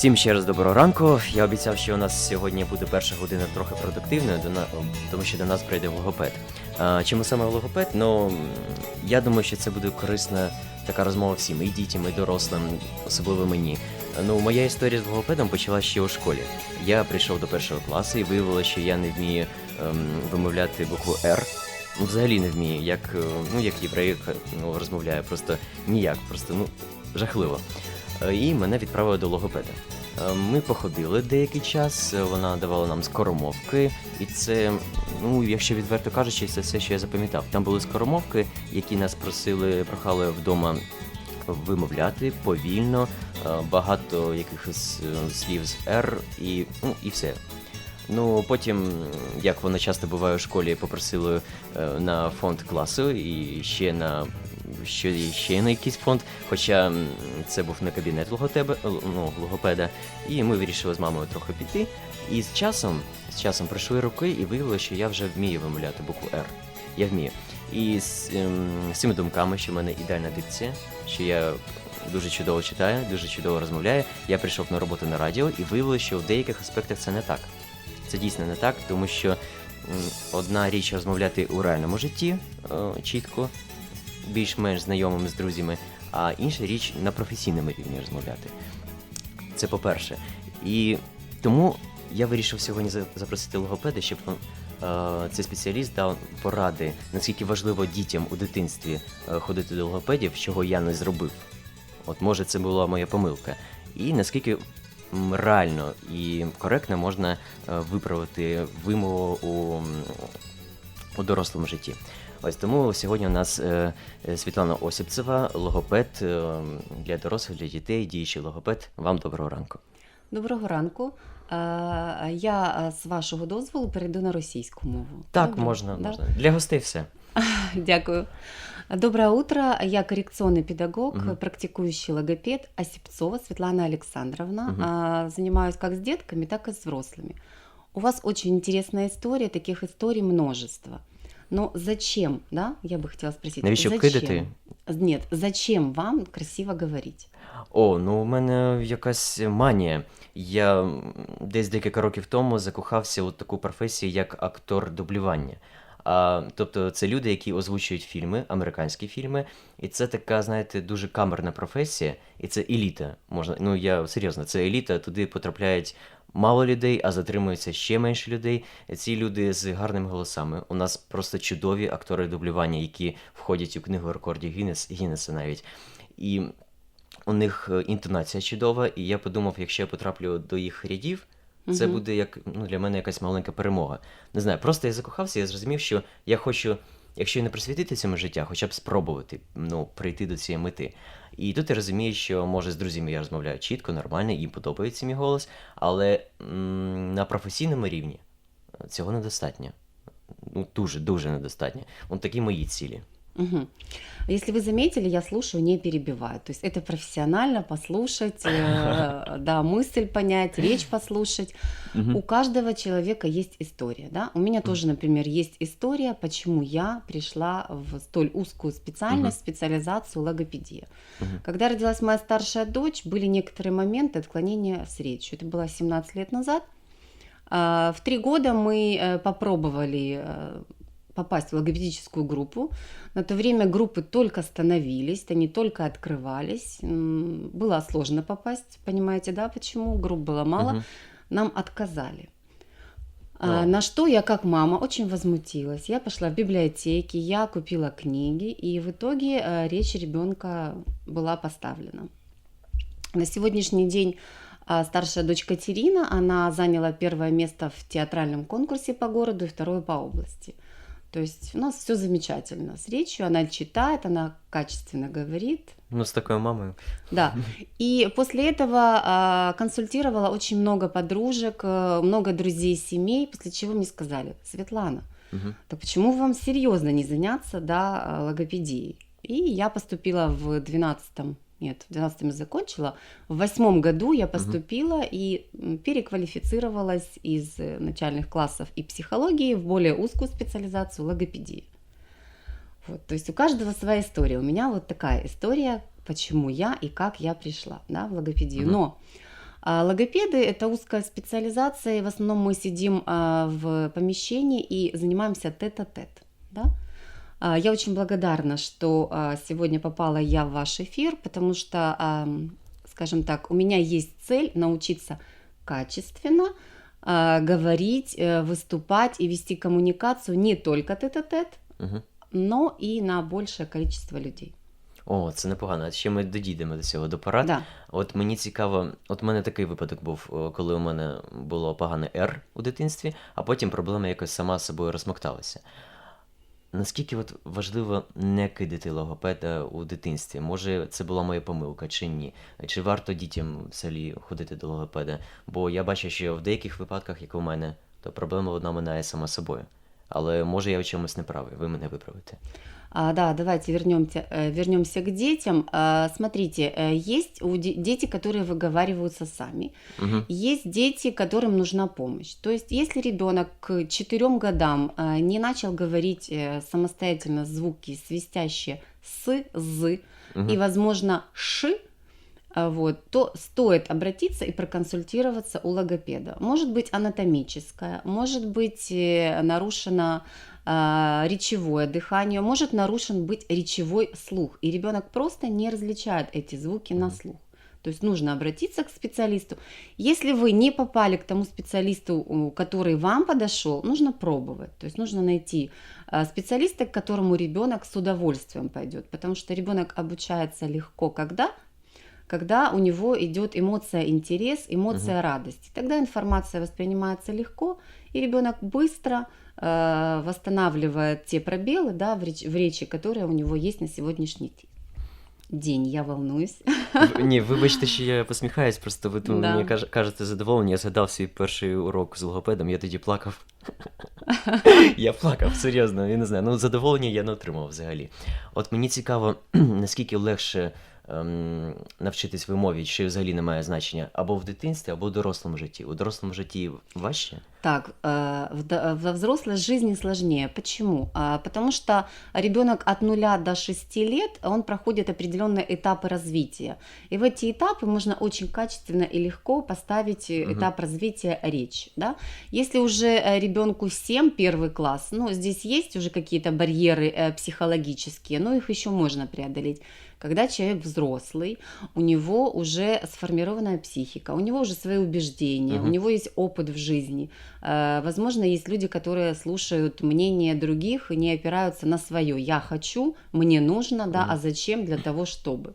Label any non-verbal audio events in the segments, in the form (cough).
Всім ще раз доброго ранку. Я обіцяв, що у нас сьогодні буде перша година трохи продуктивною, тому що до нас прийде логопед. Чому саме логопед? Ну я думаю, що це буде корисна така розмова всім, і дітям, і дорослим, особливо мені. Ну, моя історія з логопедом почалася ще у школі. Я прийшов до першого класу і виявилося, що я не вмію ем, вимовляти букву Р. Ну, взагалі не вмію, як, е, ну, як єврей ну, розмовляє, просто ніяк, просто ну, жахливо. Е, І мене відправили до логопеда. Е, Ми походили деякий час, е, вона давала нам скоромовки, і це, ну, якщо відверто кажучи, це все, що я запам'ятав. Там були скоромовки, які нас просили, прохали вдома вимовляти повільно, багато якихось слів з R і, ну, і все. Ну, потім, як воно часто буває у школі, попросили на фонд класу і ще на ще, ще на якийсь фонд, хоча це був не кабінет логотеба, ну, логопеда, і ми вирішили з мамою трохи піти. І з часом, з часом пройшли роки, і виявилося, що я вже вмію вимовляти букву R. Я вмію. І з, ем, з цими думками, що в мене ідеальна дикція, що я дуже чудово читаю, дуже чудово розмовляю. Я прийшов на роботу на радіо і виявилося, що в деяких аспектах це не так. Це дійсно не так, тому що одна річ розмовляти у реальному житті е, чітко, більш-менш знайомими з друзями, а інша річ на професійному рівні розмовляти. Це по-перше. І тому я вирішив сьогодні запросити логопеда, щоб е, цей спеціаліст дав поради, наскільки важливо дітям у дитинстві е, ходити до логопедів, чого я не зробив. От може це була моя помилка. І наскільки реально і коректно можна е, виправити вимову у, у дорослому житті. Ось тому сьогодні у нас е, е, Світлана Осіпцева, логопед е, для дорослих, для дітей, діючий логопед. Вам доброго ранку. Доброго ранку. Я з вашого дозволу перейду на російську мову. Так, Добре? можна, Да? можна. Для гостей все. (laughs) Дякую. Доброе утро. Я коррекционный педагог, Мгм. практикующий логопед Осипцова Светлана Александровна. А, Занимаюсь как с детками, так и с взрослыми. У вас очень интересная история, таких историй множество. Но зачем, да, я бы хотела спросить, Навіщо зачем? кидати? Нет, зачем вам красиво говорить? О, ну у мене якась манія. Я десь декілька років тому закохався у таку професію, як актор дублювання. А, тобто це люди, які озвучують фільми, американські фільми, і це така, знаєте, дуже камерна професія, і це еліта. Можна, ну я серйозно, це еліта, туди потрапляють мало людей, а затримується ще менше людей. Ці люди з гарними голосами. У нас просто чудові актори дублювання, які входять у книгу рекордів Гіннес, Гіннеса навіть. І у них е, інтонація чудова, і я подумав, якщо я потраплю до їх рядів, це Мгм. буде як ну, для мене якась маленька перемога. Не знаю, просто я закохався, я зрозумів, що я хочу, якщо не присвятити цьому життя, хоча б спробувати ну, прийти до цієї мети. І тут я розумію, що може з друзями я розмовляю чітко, нормально, їм подобається мій голос, але м, на професійному рівні цього недостатньо. Ну, дуже, дуже недостатньо. От такі мої цілі. Мгм. Если вы заметили, я слушаю, не перебиваю. То есть это профессионально послушать, э, (laughs) да, мысль понять, речь послушать. У каждого человека есть история, да. У меня тоже, например, есть история, почему я пришла в столь узкую специальность, специализацию логопедия. Мгм. Когда родилась моя старшая дочь, были некоторые моменты отклонения с речью. Это было 17 лет назад. А, В три года мы э, попробовали э, попасть в логопедическую группу. На то время группы только становились, они только открывались. Было сложно попасть, понимаете, да, почему? Групп было мало. Мгм. Нам отказали. А. На что я, как мама, очень возмутилась. Я пошла в библиотеки, я купила книги, и в итоге э, речь ребенка была поставлена. На сегодняшний день а, старшая дочь Катерина, она заняла первое место в театральном конкурсе по городу и второе по области. То есть у нас все замечательно с речью, она читает, она качественно говорит, Ну, з такою мамою. да. (laughs) И после этого а, консультировала очень много подружек, э, много друзей семей, после чего мне сказали, Светлана, Мгм. так почему вам серьезно не заняться да, логопедией? И я поступила в 12 нет, в 12 я закончила, в восьмом году я поступила и м, переквалифицировалась из э, начальных классов и психологии в более узкую специализацию логопедии. Вот, то есть у каждого своя история. У меня вот такая история, почему я и как я пришла да, в логопедию. Мгм. Но А логопеды – это узкая специализация, и в основном мы сидим а, в помещении и занимаемся тет-а-тет. Да? А, Я очень благодарна, что а, сегодня попала я в ваш эфир, потому что, ам, скажем так, у меня есть цель научиться качественно а, говорить, э, выступать и вести коммуникацию не только тет-а-тет, Угу. но и на большее количество людей. О, це непогано. А Ще ми додійдемо до цього до порад. Да. От мені цікаво, от у мене такий випадок був, о, коли у мене було погане R у дитинстві, а потім проблема якось сама з собою розмокталася. Наскільки от важливо не кидати логопеда у дитинстві? Може, це була моя помилка чи ні? Чи варто дітям в селі ходити до логопеда? Бо я бачу, що в деяких випадках, як у мене, то проблема одна минає сама собою. Але може я в чомусь не правий, ви мене виправите. А, да, давайте вернемся, э, вернемся к детям. А, смотрите, э, есть дети, которые выговариваются сами. Угу. Есть дети, которым нужна помощь. То есть, если ребенок к 4 годам э, не начал говорить самостоятельно звуки, свистящие с, з и, возможно, ш, вот, то стоит обратиться и проконсультироваться у логопеда. Может быть анатомическая, может быть э, нарушено а, речевое дыхание, может нарушен быть речевой слух, и ребенок просто не различает эти звуки на слух. То есть нужно обратиться к специалисту. Если вы не попали к тому специалисту, который вам подошел, нужно пробовать. То есть нужно найти а, специалиста, к которому ребенок с удовольствием пойдет, потому что ребенок обучается легко, когда когда у него идет эмоция интерес, эмоция радости. Тогда информация воспринимается легко, и ребенок быстро э, восстанавливает те пробелы да, в, реч- в речи, которые у него есть на сегодняшний ди- день. Я волнуюсь. В- Ні, вибачте, що я посміхаюсь, просто ви тут Да. мені каж- кажете задоволення. Я згадав свій перший урок з логопедом, я тоді плакав. (laughs) я плакав, серйозно, я не знаю. Ну, задоволення я не отримав взагалі. От мені цікаво, (clears throat) наскільки легше ем, навчитись вимові, чи взагалі немає значення або в дитинстві, або в дорослому житті. У дорослому житті важче? Так, э, в до- во взрослой жизни сложнее. Почему? А, Потому что ребенок от 0 до 6 лет, он проходит определенные этапы развития. И в эти этапы можно очень качественно и легко поставить э, Мгм. этап развития речь. Да? Если уже ребенку 7, первый класс, ну, здесь есть уже какие-то барьеры э, психологические, но их еще можно преодолеть. Когда человек взрослый, у него уже сформированная психика, у него уже свои убеждения, Мгм. у него есть опыт в жизни. Э, Возможно, есть люди, которые слушают мнение других и не опираются на свое. Я хочу, мне нужно, да, Мгм. а зачем для того, чтобы.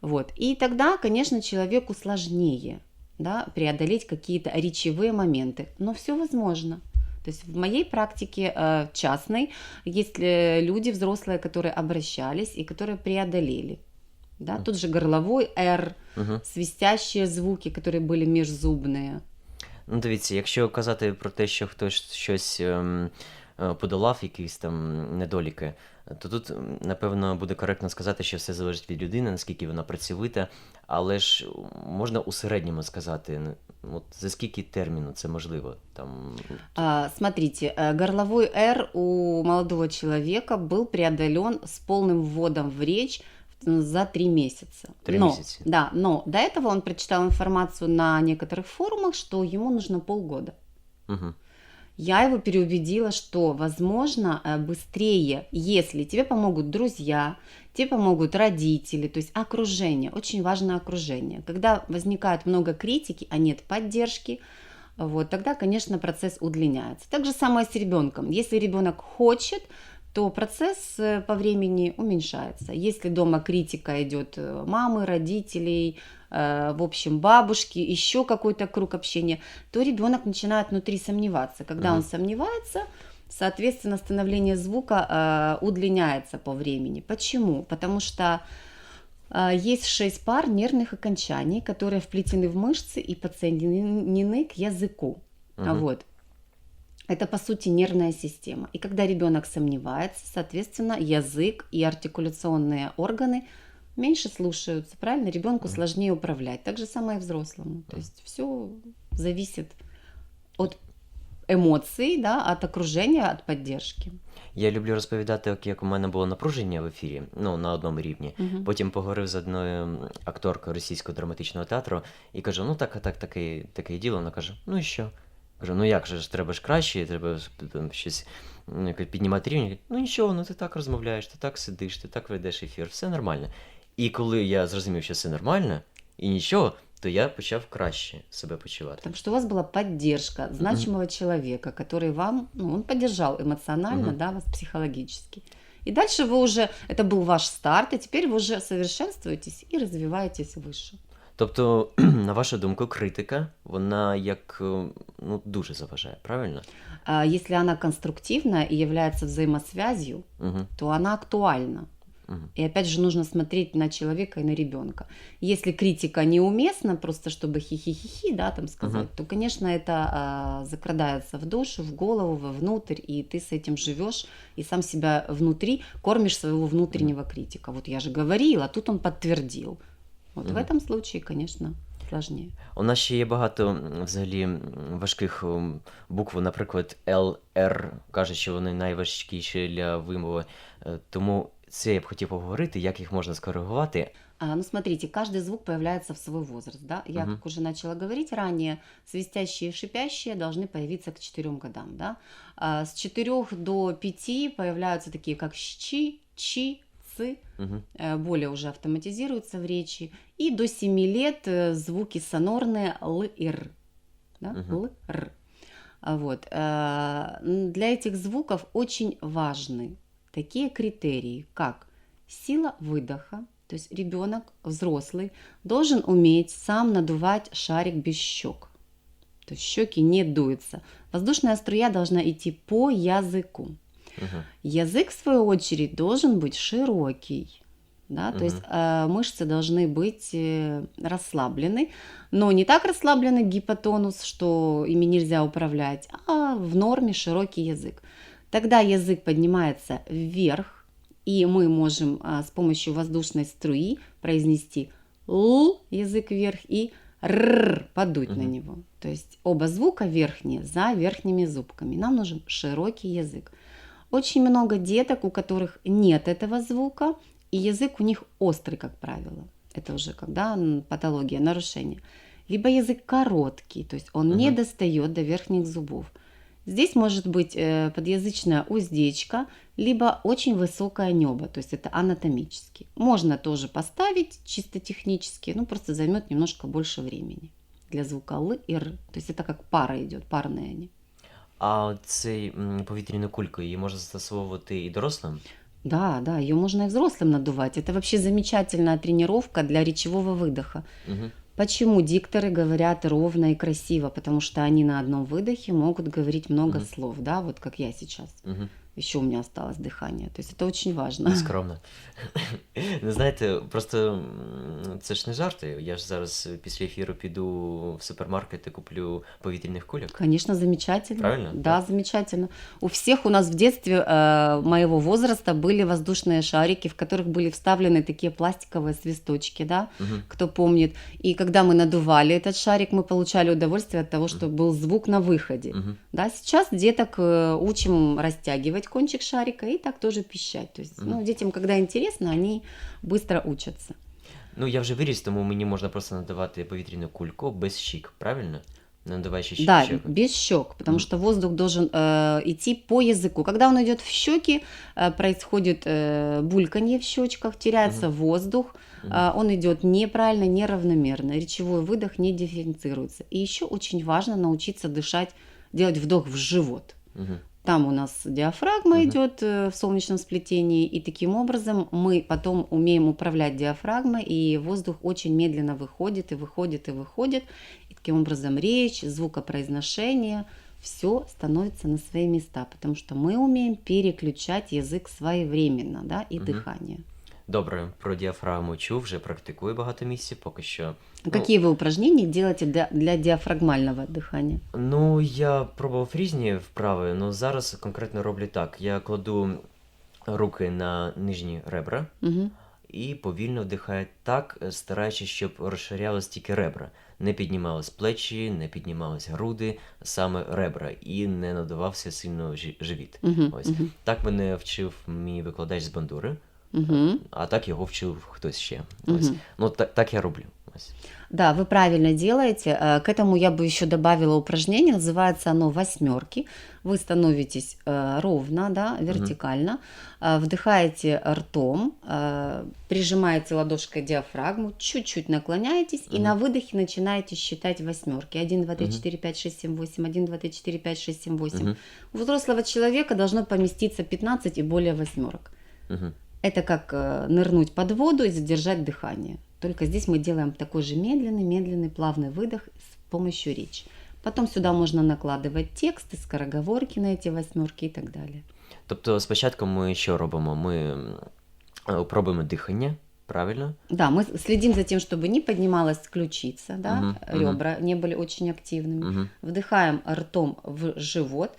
Вот. И тогда, конечно, человеку сложнее да, преодолеть какие-то речевые моменты. Но все возможно. То есть в моей практике э, частной есть э, люди взрослые, которые обращались и которые преодолели. Да? Мгм. Тут же горловой R, Угу. свистящие звуки, которые были межзубные. Ну, дивіться, якщо казати про те, що хтось щось ем, е, подолав, якісь там недоліки, то тут, м, напевно, буде коректно сказати, що все залежить від людини, наскільки вона працьовита, але ж можна у середньому сказати, н- от за скільки терміну це можливо? Там, А, Смотрите, э, горловой R у молодого человека был преодолен с полным вводом в речь м, за три месяца. Три но, месяца. Да, но до этого он прочитал информацию на некоторых форумах, что ему нужно полгода. угу. Я его переубедила, что, возможно, э, быстрее, если тебе помогут друзья, тебе помогут родители, то есть окружение, очень важно окружение. Когда возникает много критики, а нет поддержки, вот, тогда, конечно, процесс удлиняется. Так же самое с ребенком. Если ребенок хочет, то процесс э, по времени уменьшается. Если дома критика идет э, мамы, родителей, в общем, бабушки, еще какой-то круг общения, то ребенок начинает внутри сомневаться. Когда Мгм. он сомневается, соответственно, становление звука э, удлиняется по времени. Почему? Потому что э, есть шесть пар нервных окончаний, которые вплетены в мышцы и подсоединены к языку. Мгм. Вот. Это, по сути, нервная система. И когда ребенок сомневается, соответственно, язык и артикуляционные органы меньше слушаются, правильно? Ребенку Мгм. сложнее управлять. Так же самое и взрослому. То есть все зависит от эмоций, да, от окружения, от поддержки. Я люблю розповідати, як- у мене було напруження в ефірі, ну на одному рівні. Мгм. Потім поговорив з одною акторкою російського драматичного театру і кажу: ну так, так, таке, таке діло. Вона каже: ну і що? Кажу, ну як же ж треба ж краще, треба там щось піднімати рівень. Ну нічого, ну ти так розмовляєш, ти так сидиш, ти так ведеш ефір, все нормально. І коли я зрозумів, що все нормально і нічого, то я почав краще себе почувати. Потому что у вас была поддержка значимого человека, который вам, ну, он поддержал эмоционально, Мгм. да, вас психологически. И дальше вы уже, это был ваш старт, и теперь вы уже совершенствуетесь и развиваетесь выше. Тобто, (clears throat) на вашу думку, критика, вона як е, ну дуже заважає, правильно? А если она конструктивная и является взаимосвязью, Угу, то она актуальна. угу. И опять же нужно смотреть на человека и на ребенка. Если критика неуместна, просто чтобы хихи-хихи, да, там сказать, Мгм. то, конечно, это а, закрадается в душу, в голову, вовнутрь, и ты с этим живешь, и сам себя внутри кормишь своего внутреннего критика. Вот я же говорила, тут он подтвердил. Вот в Мгм. этом случае, конечно, сложнее. У нас ще є багато м, взагалі м, важких м, букв, наприклад, Л, Р, кажуть, що вони найважкіші для вимови. Е, Тому це я б хотів поговорити, як їх можна скоригувати. А, ну, смотрите, каждый звук появляется в свой возраст, да? Я, Мгм. как уже начала говорить ранее, свистящие и шипящие должны появиться к 4 годам, да? А, с 4 до 5 появляются такие, как щи, чи, цы, Угу. более уже автоматизируются в речи. И до 7 лет э, звуки сонорные л и р, да? Мгм. Л, р. А Вот. э, Для этих звуков очень важны такие критерии, как сила выдоха, то есть ребенок, взрослый, должен уметь сам надувать шарик без щек. То есть щеки не дуются. Воздушная струя должна идти по языку. Угу. Язык, в свою очередь, должен быть широкий. Да? То есть э, мышцы должны быть э, расслаблены, но не так расслаблены гипотонус, что ими нельзя управлять, а в норме широкий язык. Тогда язык поднимается вверх, и мы можем а, с помощью воздушной струи произнести л язык вверх и р подуть на Мгм. него. То есть оба звука верхние за верхними зубками. Нам нужен широкий язык. Очень много деток, у которых нет этого звука, и язык у них острый, как правило. Это уже когда патология, нарушение. Либо язык короткий, то есть он не Мгм. достает до верхних зубов. Здесь может быть э, подъязычная уздечка, либо очень высокое небо, то есть это анатомически. Можно тоже поставить чисто технически, ну просто займет немножко больше времени для звука Л и Р. То есть это как пара идет, парные они. А цей м, повітряну кульку її можна застосовувати і дорослим? Да, да, ее можно и взрослым надувать. Это вообще замечательная тренировка для речевого выдоха. Угу. Почему дикторы говорят ровно и красиво? Потому что они на одном выдохе могут говорить много Мгм. слов, да, вот как я сейчас. Угу Еще у меня осталось дыхание. То есть это очень важно. Скромно. (laughs) Ну, знаєте, просто м, це ж не жарти. Я ж зараз після ефіру піду в супермаркет і куплю повітряних кульок. Конечно, замечательно. Правильно? Да, замечательно. У всех у нас в детстве э, моего возраста были воздушные шарики, в которых были вставлены такие пластиковые свисточки, да, Угу. кто помнит. И когда мы надували этот шарик, мы получали удовольствие от того, что был звук на выходе. Угу. Да, сейчас деток э, учим растягивать кончик шарика и так тоже пищать. То есть, Мгм. ну, детям, когда интересно, они быстро учатся. Ну, я вже виріс, тому мені можна просто надавати повітряну кульку без щік, правильно? Не надаваючи щ- Да, щеки. без щек, потому Мгм. что воздух должен э, идти по языку. Когда он идет в щеки, э, происходит э, бульканье в щечках, теряется воздух, Мгм. э, он идет неправильно, неравномерно, речевой выдох не дифференцируется. И еще очень важно научиться дышать, делать вдох в живот. Мгм. Там у нас диафрагма Мгм. идет э, в солнечном сплетении, и таким образом мы потом умеем управлять диафрагмой, и воздух очень медленно выходит и выходит и выходит, и таким образом речь, звукопроизношение, все становится на свои места, потому что мы умеем переключать язык своевременно, да, и Мгм. дыхание. Добре, про діафрагму чув, вже практикую багато місяців, поки що. Ну, Какие вы упражнения делаете для, для диафрагмального дыхания? Ну, я пробував різні вправи, але зараз конкретно роблю так. Я кладу руки на нижні ребра Мгм. і повільно вдихаю так, стараючись, щоб розширялись тільки ребра. не піднімались плечі, не піднімались груди, саме ребра, і не надавався сильно жі- живіт. Мгм, Ось. мгм, Так мене вчив мій викладач з бандури, мгм. а так його вчив хтось ще. Ось. Ну, так, так я роблю. Ось. Да, вы правильно делаете. Э, К этому я бы еще добавила упражнение, называется оно восьмерки. Вы становитесь э, ровно, да, вертикально, э, вдыхаете ртом, прижимаете ладошкой диафрагму, чуть-чуть наклоняетесь и Мгм. на выдохе начинаете считать восьмерки. 1, 2, 3, Мгм. 4, 5, 6, 7, 8, 1, 2, 3, 4, 5, 6, 7, 8. Мгм. У взрослого человека должно поместиться 15 и более восьмерок. Мгм. Это как э, нырнуть под воду и задержать дыхание. Только здесь мы делаем такой же медленный, медленный, плавный выдох с помощью речи. Потом сюда можно накладывать тексты, скороговорки на эти восьмерки и так далее. Тобто спочатку ми що робимо? Ми м, е, пробуємо дихання, правильно? Да, мы следим за тем, чтобы не поднималась ключица, да, мгм. ребра не были очень активными. Угу. Вдыхаем ртом в живот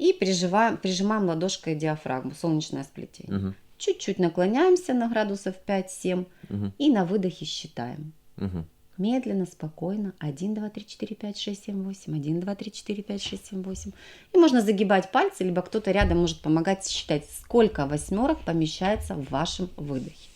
и прижимаем, прижимаем ладошкой диафрагму, солнечное сплетение. Угу. Чуть-чуть наклоняемся на градусов 5-7 Угу. и на выдохе считаем. Угу. Медленно, спокойно. 1, 2, 3, 4, 5, 6, 7, 8. 1, 2, 3, 4, 5, 6, 7, 8. И можно загибать пальцы, либо кто-то рядом может помогать считать, сколько восьмерок помещается в вашем выдохе.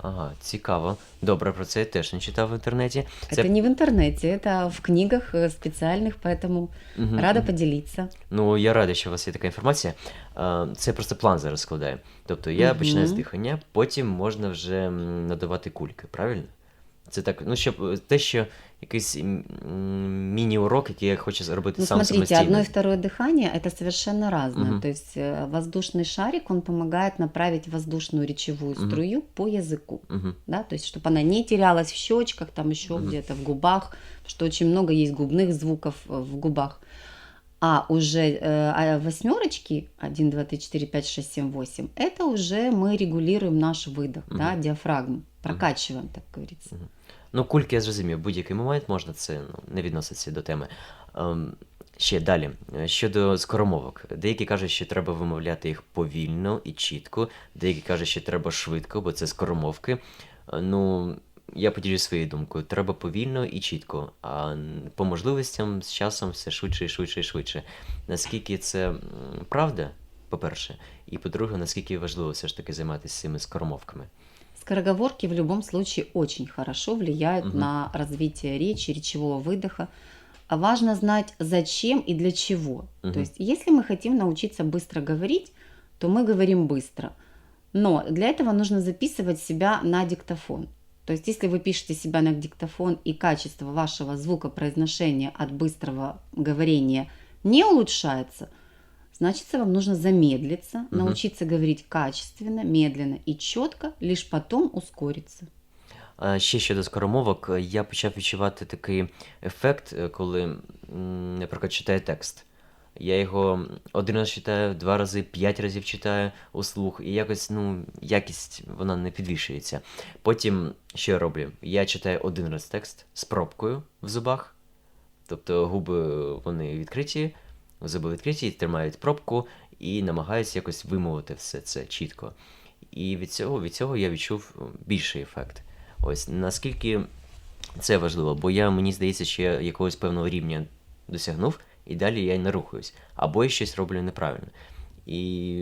Ага, цікаво. Добре, про це я теж не читав в інтернеті. Это не в интернете, это в книгах э, специальных, поэтому Мгм, рада мгм. поделиться. Ну, я радий, що у вас є така інформація. Е, Це просто план зараз складаю. Тобто я Мгм. починаю з дихання, потім можна вже м, надавати кульки, правильно? Це так, ну, щоб е, те, що якийсь м, м, міні-урок, який я хочу зробити Ну, сам смотрите, самостійно. одно и второе дыхание это совершенно разное. Мгм. То есть э, воздушный шарик, он помогает направить воздушную речевую Мгм. струю по языку. Угу. да, то есть чтобы она не терялась в щечках, там еще Мгм. где-то в губах, потому что очень много есть губных звуков э, в губах. А уже э, а восьмерочки 1, 2, 3, 4, 5, 6, 7, 8 это уже мы регулируем наш выдох, да, Мгм. диафрагму, прокачиваем, так говорится. Ну, кульки я зрозумів, будь-який момент можна це ну, не відноситься до теми. Ем, ще далі. Щодо скоромовок. Деякі кажуть, що треба вимовляти їх повільно і чітко, деякі кажуть, що треба швидко, бо це скоромовки. Ну, я поділюсь своєю думкою. Треба повільно і чітко, а по можливостям з часом все швидше і швидше і швидше. Наскільки це правда, по-перше, і по-друге, наскільки важливо все ж таки займатися цими скоромовками. Скороговорки в любом случае очень хорошо влияют Мгм. на развитие речи, речевого выдоха. Важно знать, зачем и для чего. Мгм. То есть, если мы хотим научиться быстро говорить, то мы говорим быстро. Но для этого нужно записывать себя на диктофон. То есть, если вы пишете себя на диктофон и качество вашего звукопроизношения от быстрого говорения не улучшается, значит, вам нужно замедлиться, Мгм. научиться говорить качественно, медленно и четко, лишь потом ускориться. Ще щодо скоромовок, я почав відчувати такий ефект, е, коли, наприклад, читаю текст. Я його один раз читаю, два рази, п'ять разів читаю услух, і якось ну, якість вона не підвищується. Потім що я роблю? Я читаю один раз текст з пробкою в зубах, тобто губи вони відкриті, зуби відкриті, тримають пробку і намагаються якось вимовити все це чітко. І від цього, від цього я відчув більший ефект. Ось наскільки це важливо, бо я мені здається, що я якогось певного рівня досягнув, і далі я не рухаюсь, або я щось роблю неправильно. І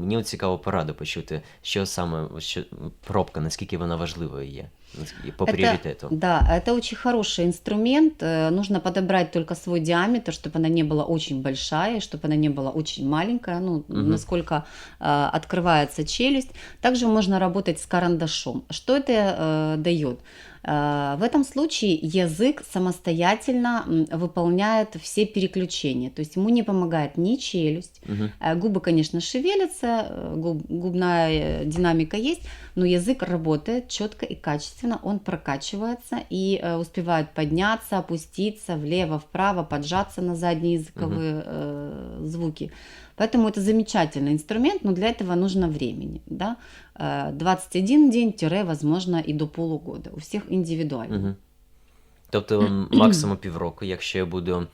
мені от цікаво пораду почути, що саме що, пробка, наскільки вона важливою є наскільки- по Это- пріоритету. Да, это очень хороший инструмент. Э, Нужно подобрать только свой диаметр, чтобы она не была очень большая, чтобы она не была очень маленькая, ну, Мгм. насколько э, открывается челюсть. Также можно работать с карандашом. Что это э, дает? Э, в этом случае язык самостоятельно выполняет все переключения. То есть ему не помогает ни челюсть, Угу. Губы, конечно, шевелятся, э, губ- губная динамика есть, но язык работает четко и качественно, он прокачивается и успевает подняться, опуститься влево, вправо, поджаться на задние языковые э, звуки. Поэтому это замечательный инструмент, но для этого нужно времени. Да? Э, 21 день, тире, возможно, и до полугода. У всех индивидуально. Угу. Тобто м, (clears throat) максимум півроку, якщо я буду.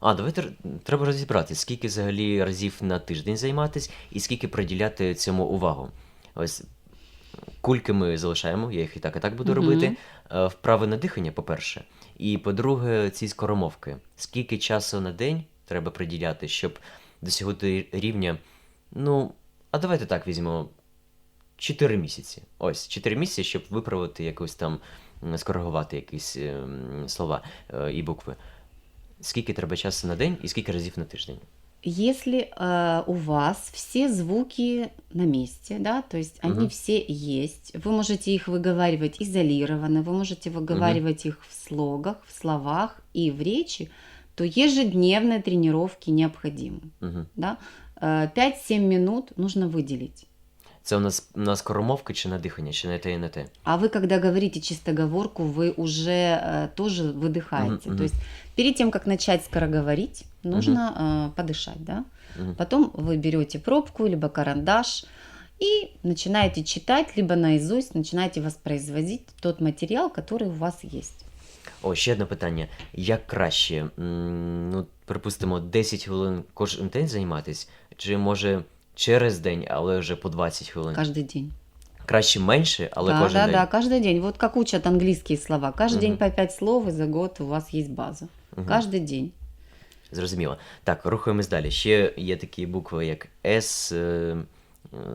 А, давайте р- треба розібрати, скільки взагалі разів на тиждень займатись і скільки приділяти цьому увагу. Ось кульки ми залишаємо, я їх і так і так буду Мгм. робити. Е, Вправи на дихання, по-перше. І по-друге, ці скоромовки. Скільки часу на день треба приділяти, щоб досягти рівня? Ну, а давайте так візьмемо 4 місяці. Ось, 4 місяці, щоб виправити якусь там, м, скоригувати якісь ем, слова е, і букви. Скільки треба часу на день і скільки разів на тиждень? Если э, у вас все звуки на месте, да, то есть они Мгм. все есть, вы можете их выговаривать изолированно, вы можете выговаривать их в слогах, в словах и в речи, то ежедневные тренировки необходимы. Угу. Да? Э, 5-7 минут нужно выделить. Це у нас на скоромовки чи на дихання, чи на те і на те? А вы, когда говорите чистоговорку, вы уже э, тоже выдыхаете. Мгм. То есть перед тем, как начать скороговорить, нужно э, подышать, да? Мгм. Потом вы берете пробку, либо карандаш и начинаете читать, либо наизусть начинаете воспроизводить тот материал, который у вас есть. О, ще одне питання. Як краще? М, Ну, припустимо, 10 хвилин кожен день займатись, чи може через день, але вже по 20 хвилин? Каждый день. Краще менше, але да, кожен да, день. да, каждый день. Вот как учат английские слова. Каждый день Мгм. по пять слов, и за год у вас есть база. Мгм. Каждый день. Зрозуміло. Так, рухаємось далі. Ще є такі букви, як С, е,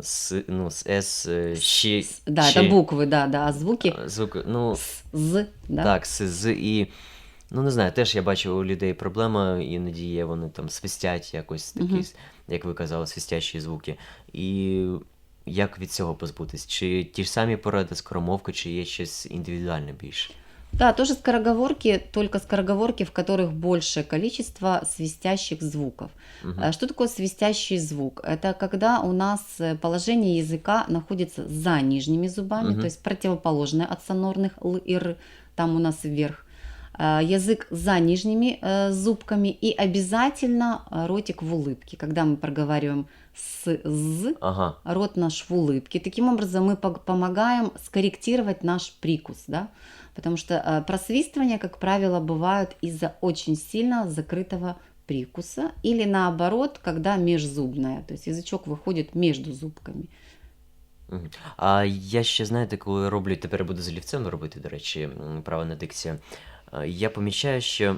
С, ну, С, е, Щ, С- Да, Ч, это буквы, да, да, а звуки Звуки, ну, с, з, да. Так, с, з і. Ну, не знаю, теж я бачу у людей проблема, іноді є вони там свистять якось такі, Мгм. як ви казали, свистящі звуки. І як від цього позбутись? Чи ті ж самі поради скоромовки, чи є щось індивідуальне більше? Да, тоже скороговорки, только скороговорки, в которых большее количество свистящих звуков. А Что такое свистящий звук? Это когда у нас э, положение языка находится за нижними зубами, Мгм. то есть противоположное от сонорных л и р, там у нас вверх. А, Язык за нижними э, зубками и обязательно э, ротик в улыбке. Когда мы проговариваем с з, Ага. рот наш в улыбке. Таким образом мы помогаем скорректировать наш прикус, да? Потому что э, просвистывания, как правило, бывают из-за очень сильно закрытого прикуса или наоборот, когда межзубная, то есть язычок выходит между зубками. Мгм. А я ще, знаєте, коли роблю, тепер буду з олівцем робити, до речі, м, правильна дикція. е, Я помічаю, що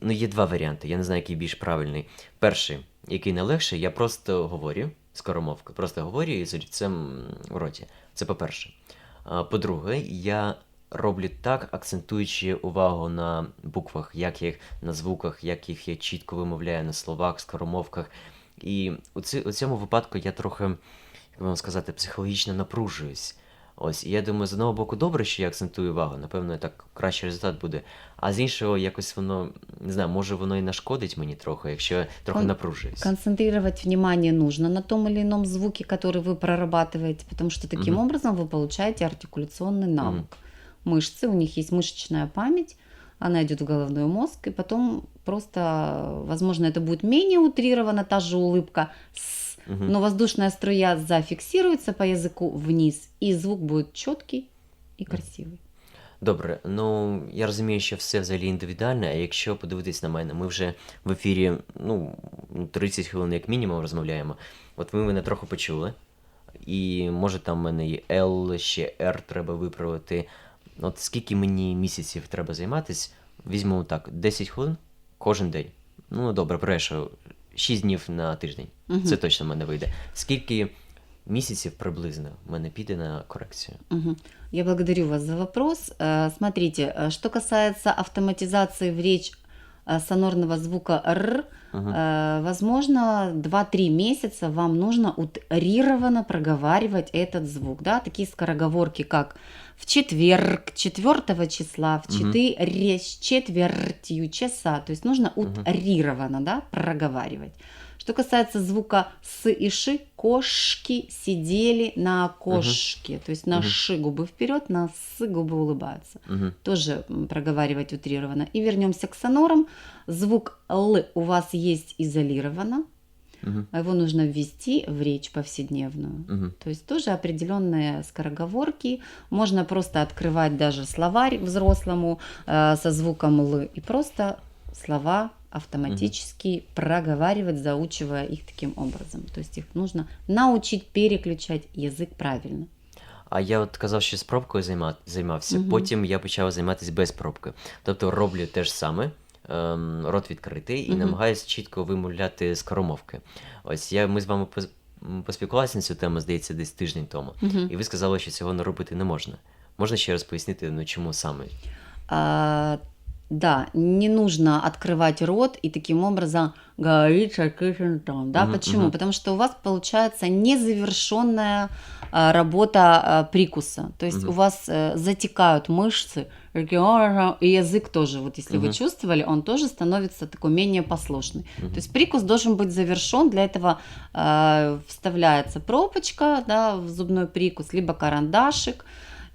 ну, є два варіанти. Я не знаю, який більш правильний. Перший, який найлегший, я просто говорю скоромовки, просто говорю і з олівцем м, в роті. Це по-перше. А, По-друге, я роблю так, акцентуючи увагу на буквах, як я їх на звуках, як їх я чітко вимовляю на словах, скоромовках. І у, ці, у цьому випадку я трохи як вам сказати, психологічно напружуюсь. Ось, і я думаю, з одного боку, добре, що я акцентую увагу, напевно, так кращий результат буде. А з іншого, якось воно, не знаю, може воно і нашкодить мені трохи, якщо я трохи Кон- напружуюсь. Концентрировать внимание нужно на том или ином звуке, который вы прорабатываете, потому что таким Мгм. образом вы получаете артикуляционный навык. Мышцы, у них есть мышечная память, она идет в головной мозг, и потом просто, возможно, это будет менее утрирована та же улыбка, «с», Мгм. но воздушная струя зафиксируется по языку вниз, и звук будет четкий и красивый. Добре, ну я розумію, що все взагалі індивідуальне, а якщо подивитись на мене, ми вже в ефірі ну, 30 хвилин як мінімум розмовляємо. От ви мене трохи почули, і може там в мене і L, ще R треба виправити. От скільки мені місяців треба займатись, візьмемо так, 10 хвилин кожен день. Ну, добре, брешу, 6 днів на тиждень. Мгм. Це точно в мене вийде. Скільки місяців приблизно в мене піде на корекцію? Мгм. Я благодарю вас за вопрос. Э, Смотрите, э, что касается автоматизации в речь э, сонорного звука «р», Мгм. э, возможно, 2-3 месяца вам нужно утрированно проговаривать этот звук. Да? Такие скороговорки, как в четверг, 4 числа, в Мгм. 4 с четвертью часа. То есть нужно утрированно да, проговаривать. Что касается звука с и ши, кошки сидели на кошке. То есть на Мгм. ши губы вперед, на с губы улыбаются. Мгм. Тоже проговаривать утрированно. И вернемся к сонорам. Звук Л у вас есть изолированно. А Его нужно ввести в речь повседневную. Мгм. То есть тоже определенные скороговорки. Можно просто открывать даже словарь взрослому э, со звуком Л и просто слова автоматически проговаривать, заучивая их таким образом. То есть их нужно научить переключать язык правильно. А я от казав, що з пробкою займа... займався. Мгм. Потім я почав займатися без пробки. Тобто роблю те ж саме, ем, рот відкритий і Мгм. намагаюся чітко вимовляти скоромовки. Ось я ми з вами пос- поспілкувалися на цю тему, здається, десь тиждень тому. Мгм. І ви сказали, що цього не робити не можна. Можна ще раз пояснити, ну чому саме? А, да, не нужно открывать рот и таким образом говорить каким там, да, Мгм, почему? мгм. Потому что у вас получается незавершенная а, работа а, прикуса, то есть Мгм. у вас э, затекают мышцы, и язык тоже, вот если вы Мгм. чувствовали, он тоже становится такой менее послушный. Мгм. То есть прикус должен быть завершен, для этого э, вставляется пробочка да, в зубной прикус, либо карандашик,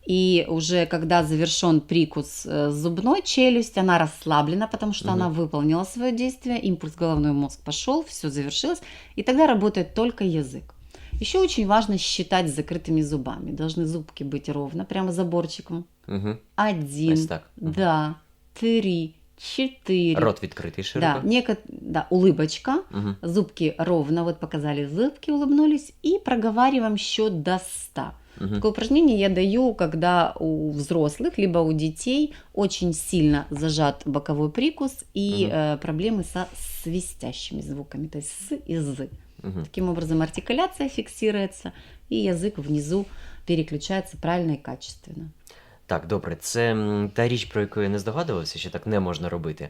и уже когда завершен прикус э, зубной челюсть, она расслаблена, потому что Мгм. она выполнила свое действие, импульс в головной мозг пошел, все завершилось, и тогда работает только язык. Еще очень важно считать с закрытыми зубами. Должны зубки быть ровно, прямо заборчиком. Угу. Один, так. Мгм. два, три, четыре. Рот відкритий широко. Да, неко... да, улыбочка. Угу. Зубки ровно, вот показали зубки, улыбнулись. И проговариваем счет до 100. Угу. Такое упражнение я даю, когда у взрослых, либо у детей очень сильно зажат боковой прикус и Мгм. э, проблемы со свистящими звуками, то есть с и з. Угу. Таким образом артикуляция фиксируется, и язык внизу переключается правильно и качественно. Так, добре, це м, та річ, про яку я не здогадувався, що так не можна робити.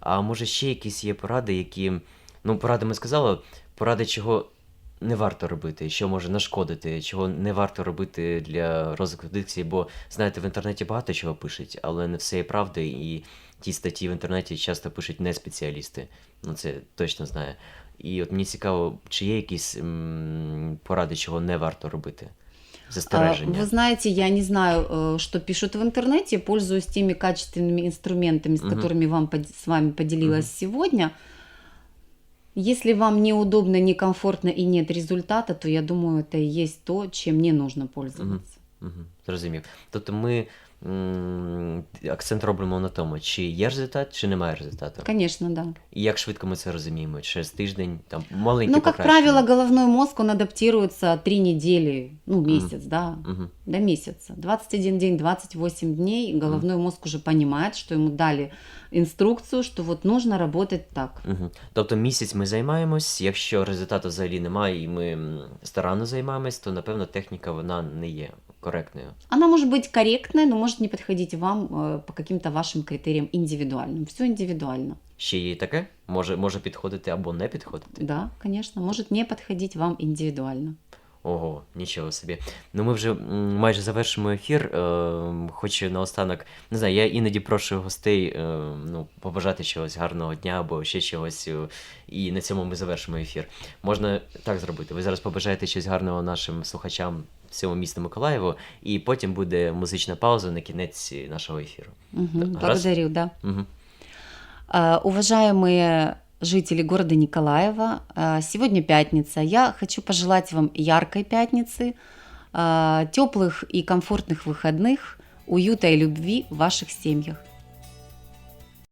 А може ще якісь є поради, які. Ну, поради ми сказали, поради, чого не варто робити, що може нашкодити, чого не варто робити для розвитку дикції, бо знаєте, в інтернеті багато чого пишуть, але не все є правда, і ті статті в інтернеті часто пишуть не спеціалісти. Ну, це точно знаю. І от мені цікаво, чи є якісь м, поради, чого не варто робити? А, Застереження. Вы знаете, я не знаю, э, что пишут в интернете, пользуюсь теми качественными инструментами, с Мгм. которыми вам, под- с вами поделилась сегодня. Если вам неудобно, некомфортно и нет результата, то я думаю, это и есть то, чем не нужно пользоваться. Угу, зрозумів. Тобто ми м, акцент робимо на тому, чи є результат, чи немає результату. Конечно, да. І як швидко ми це розуміємо? Через тиждень, там маленький Ну, как правило, головной мозг, он адаптируется три недели, ну, месяц, да, Угу. до месяца. 21 день, 28 дней, головной мозг уже понимает, что ему дали инструкцию, что вот нужно работать так. Угу. Тобто місяць ми займаємось, якщо результату взагалі немає і ми м, старанно займаємось, то напевно техніка вона не є коректною. Она может быть корректная, но может не подходить вам э, по каким-то вашим критериям индивидуальным. Все индивидуально. Ще є і таке? Може, може підходити або не підходити? Да, конечно, может не подходить вам индивидуально. Ого, нічого собі. Ну ми вже майже завершимо ефір. Е, хочу наостанок, не знаю, я іноді прошу гостей е, ну, побажати чогось гарного дня або ще чогось. е, І на цьому ми завершимо ефір. Можна так зробити. Ви зараз побажаєте щось гарного нашим слухачам всьому місту Миколаєву, і потім буде музична пауза на кінець нашого ефіру. Да, раз. Благодарю, да. Угу. А, Уважаемые жители города Николаева, а, сегодня пятница. Я хочу пожелать вам яркой пятницы, теплых и комфортных выходных, уюта и любви в ваших семьях.